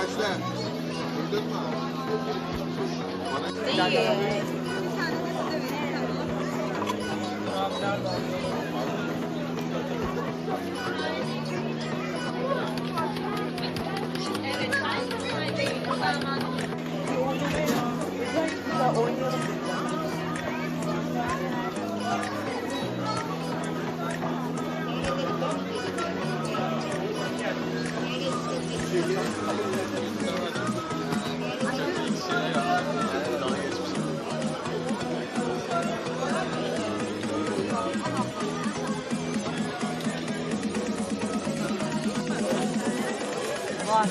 Mu? Bana Ama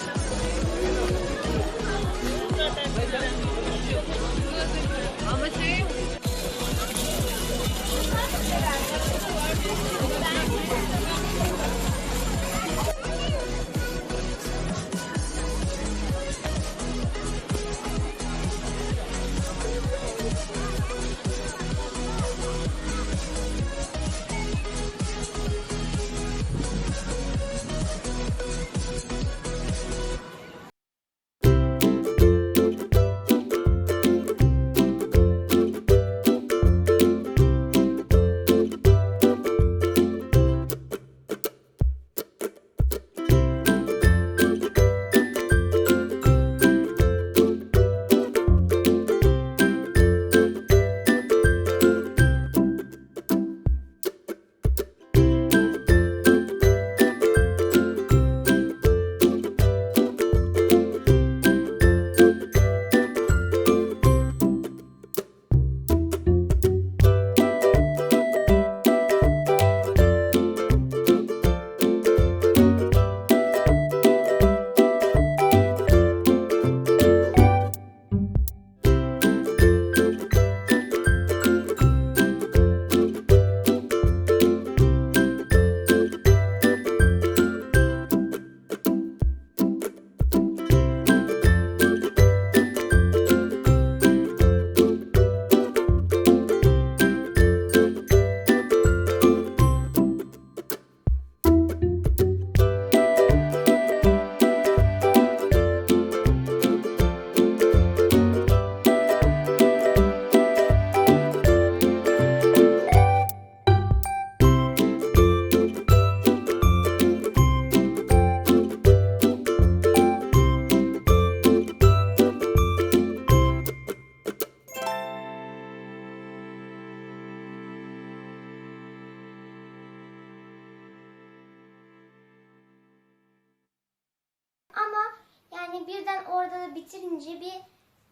birden orada da bitirince bir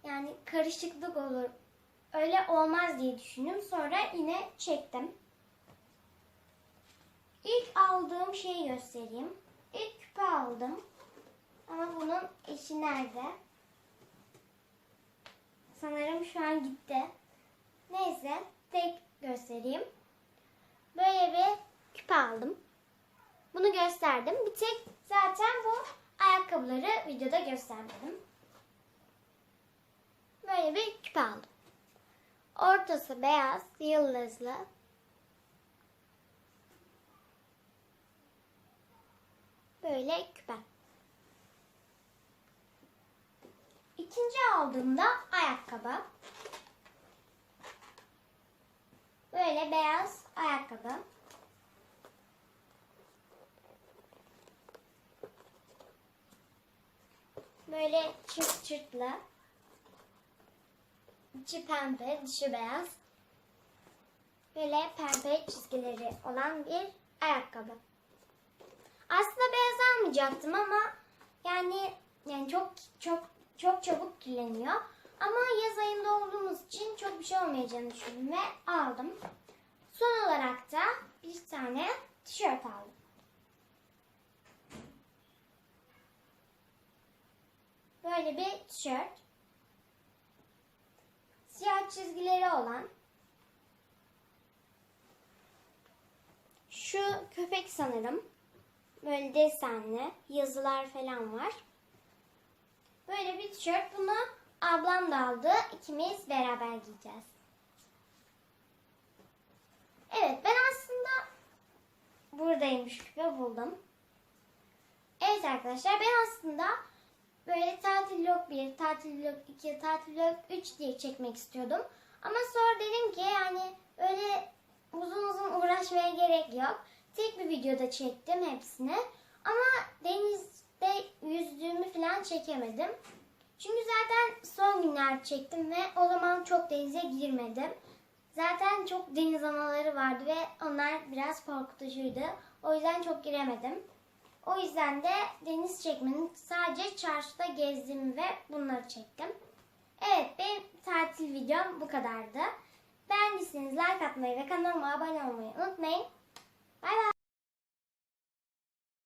yani karışıklık olur. Öyle olmaz diye düşündüm. Sonra yine çektim. İlk aldığım şeyi göstereyim. İlk küpe aldım. Ama bunun eşi nerede? Sanırım şu an gitti. Neyse tek göstereyim. Böyle bir küpe aldım. Bunu gösterdim. Bir tek zaten bu ayakkabıları videoda göstermedim. Böyle bir küpe aldım. Ortası beyaz, yıldızlı. Böyle küpe. İkinci aldığımda ayakkabı. Böyle beyaz ayakkabı. Böyle çırt çırtlı. İçi pembe, dışı beyaz. Böyle pembe çizgileri olan bir ayakkabı. Aslında beyaz almayacaktım ama yani yani çok çok çok çabuk kirleniyor. Ama yaz ayında olduğumuz için çok bir şey olmayacağını düşündüm ve aldım. Son olarak da bir tane tişört aldım. Böyle bir tişört. Siyah çizgileri olan. Şu köpek sanırım. Böyle desenli yazılar falan var. Böyle bir tişört. Bunu ablam da aldı. İkimiz beraber giyeceğiz. Evet ben aslında buradaymış küpe buldum. Evet arkadaşlar ben aslında böyle tatil vlog 1, tatil vlog 2, tatil vlog 3 diye çekmek istiyordum. Ama sonra dedim ki yani öyle uzun uzun uğraşmaya gerek yok. Tek bir videoda çektim hepsini. Ama denizde yüzdüğümü falan çekemedim. Çünkü zaten son günler çektim ve o zaman çok denize girmedim. Zaten çok deniz anaları vardı ve onlar biraz korkutucuydu. O yüzden çok giremedim. O yüzden de deniz çekmenin sadece çarşıda gezdiğimi ve bunları çektim. Evet benim tatil videom bu kadardı. Beğendiyseniz like atmayı ve kanalıma abone olmayı unutmayın.